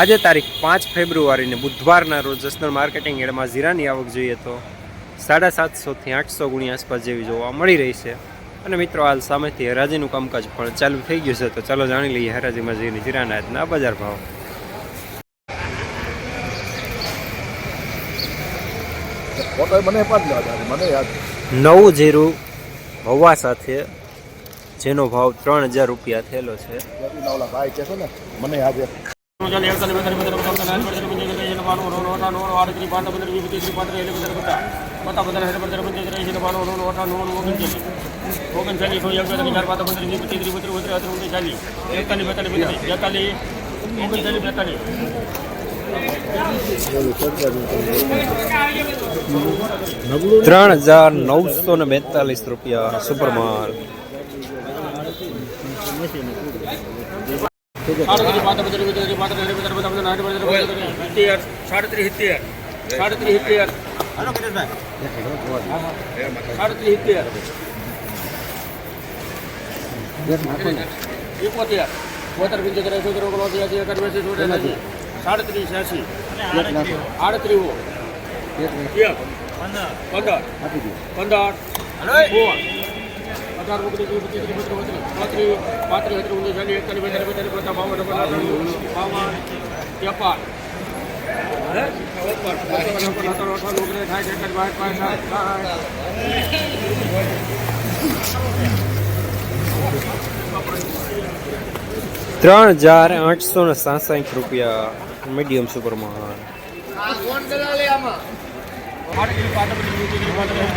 આજે તારીખ પાંચ ફેબ્રુઆરીને બુધવારના રોજ જસનલ માર્કેટિંગ એડમાં જીરાની આવક જોઈએ તો સાડા સાતસોથી આઠસો ગુણી આસપાસ જેવી જોવા મળી રહી છે. અને મિત્રો હાલ સામેથી હરાજીનું કામકાજ પણ ચાલુ થઈ ગયું છે તો ચાલો જાણી લઈએ હરાજીમાં જઈને જીરાના આજના બજાર ભાવ. નવું જીરું હવા સાથે જેનો ભાવ ત્રણ હજાર રૂપિયા થયેલો છે. મને યાદ ત્રણ હજાર નવસો ને બેતાલીસ રૂપિયા સુપરમાલ સાડત્રીસ સિત્તેર. સાડત્રીસ સિત્તેર. સાડત્રીસ સિત્તેર. એકોતેર. બોતેર પંચોતેર એકોતેર ઓગણસી એસી ચોતેર એસી. સાડત્રીસ એસી. એક પંદર. પંદર. સોળ અઢાર ઓગણીસ વીસ પચીસ ત્રીસ બત્રીસ બત્રીસ પાંત્રીસ પાંત્રીસ અત્રીસ ઓગણીસ ચાલીસ એકતાલીસ બેતાલીસ બેતાલીસ પચાસ બાવન અઠાવન બાવન ત્રેપન હે? ચોપન, પંચાવન, છપ્પન, સત્તાવન, અઠાવન, ઓગણીસ, સાઠ, એકસઠ, બાસઠ, પાંસઠ, સાઠ. ત્રણ હજાર આઠસો ને સાસઠ રૂપિયા મીડિયમ સુપરમાલ આડત્રીસ, પાંત્રીસ, વીસ, ત્રીસ, પાંત્રીસ,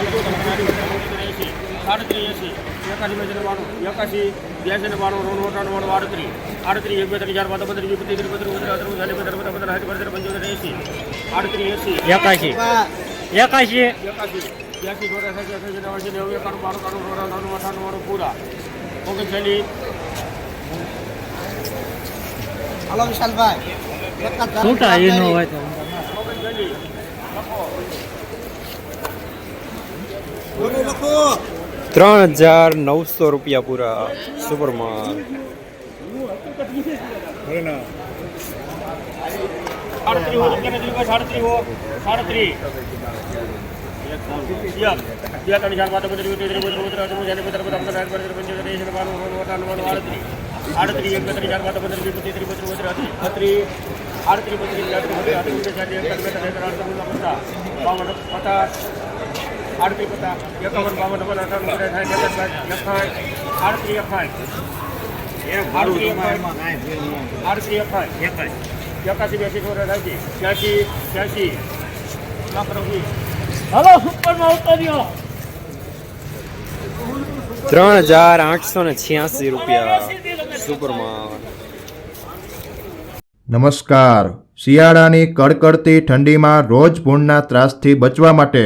એંસી, સાડત્રીસ, એંસી, એકાસી, બેસી ને બાણું, એકાસી, બ્યાસી ને બાણું, નવ્વાણું, અઠ્ઠાણું, નવ્વાણું, આડત્રીસ, આડત્રીસ, એક, બે, ત્રણ, ચાર, પાંચ, પંદર, વીસ, પચીસ, ત્રીસ, બત્રીસ, બત્રીસ, અડત્રીસ, ચાલીસ, પંદર પંદર પંદર સાઠ, પંદર પંચોતેર, એસી આડત્રીસ, એસી એકાશી. એકાશી. એકાસી, બ્યાસી, ચોરાસી, અઠ્યાસી, અઠ્યાસી, નવ્વાસી, નેવું, એકાણું, બાણું, કાણું ચોરાણું, ત્રાણું, અઠ્ઠાણું, વાળું પૂરા. ઓગણચાલીસ. હોય તો? ઓગણચાલીસ. ત્રણ હજાર નવસો રૂપિયા પૂરા સુપરમાં આડત્રીસ પચીસ આડત્રીસ પચાસ એકાવન બાવન નવ્વાણું અઠાવન ઓગણીસ સાઠ એકસઠ આડત્રીસ આરતી આડત્રીસ એકાઠ એકાઠ એકાસી બેસી ચોરાસી એસી ત્યાંથી ત્યાંથી. હલો સુપરમાં ઉતર્યો. ત્રણ હજાર આઠસો ને છ્યાસી રૂપિયા સુપરમાલ નમસ્કાર. શિયાળાની કડકડતી ઠંડીમાં રોજ ભૂણના ત્રાસથી બચવા માટે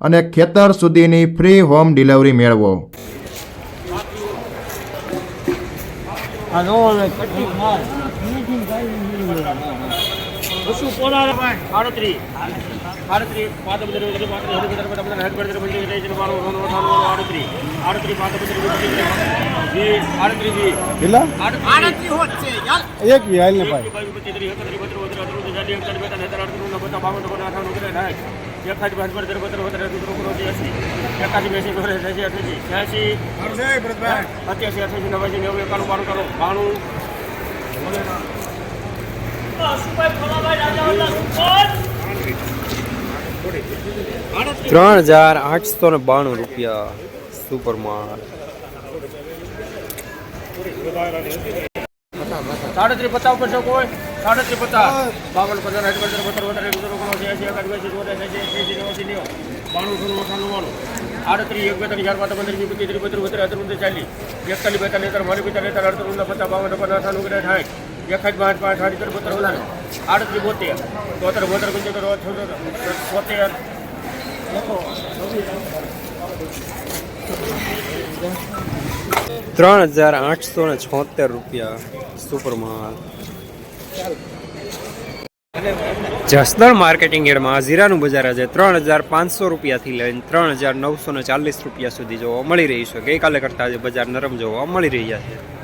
અને ખેતર સુધીની ફ્રી હોમ ડિલિવરી મેળવો. એક ભાઈ. બાવીસ પચીસ ત્રીસ વધારે ઓગણીસ એસી એકાસી બેસી ચોરાસી એસી અઠ્યાસી છ્યાસી અઠ્યાસી અઠ્યાસી નવાસી નેવું એકાણું બાણું કરો. બાણું. ત્રણ હજાર આઠસો ને બાણું રૂપિયા સુપર સાડત્રી પચાસ પર છો કોઈ? સાડત્રી પચાસ. બાવન પંદર પંદર પંદર વધારે છે એસી એકાદ બેસી ચોતેર એસી એસી નેવું નેવું બાણું સોનું અઠાણું બાણું આડત્રીસ એક બેતાલીસ ચાર પાંચ પંદર વીસ પચીસ ત્રીસ બત્રીસ બત્રીસ અઠાર ઉનત્રીસ ચાલીસ એકતાલીસ બેતાલીસ ત્રણ મારી પિતા ત્રણ અડતાલીસ ઉનત્રીસ પચાસ બાવન પંદર અઠાણું ઓગણીસ સાઠ એકાદ પાંચ પાંચ સાડી ત્રણ બત્રીસ વધારે આડત્રીસ બોતેર તોતેર બોતેર પંચોતેર છોતેર ત્રણ હજાર આઠસો ને છોતેર રૂપિયા સુપર માલ. જસદણ માર્કેટિંગ એડમાં જીરાનું બજાર આજે ત્રણ હજાર પાંચસો રૂપિયાથી લઈને ત્રણ હજાર નવસો ચાલીસ રૂપિયા સુધી જોવા મળી રહી છે. ગઈકાલે કરતાં આજે બજાર નરમ જોવા મળી રહ્યા છે.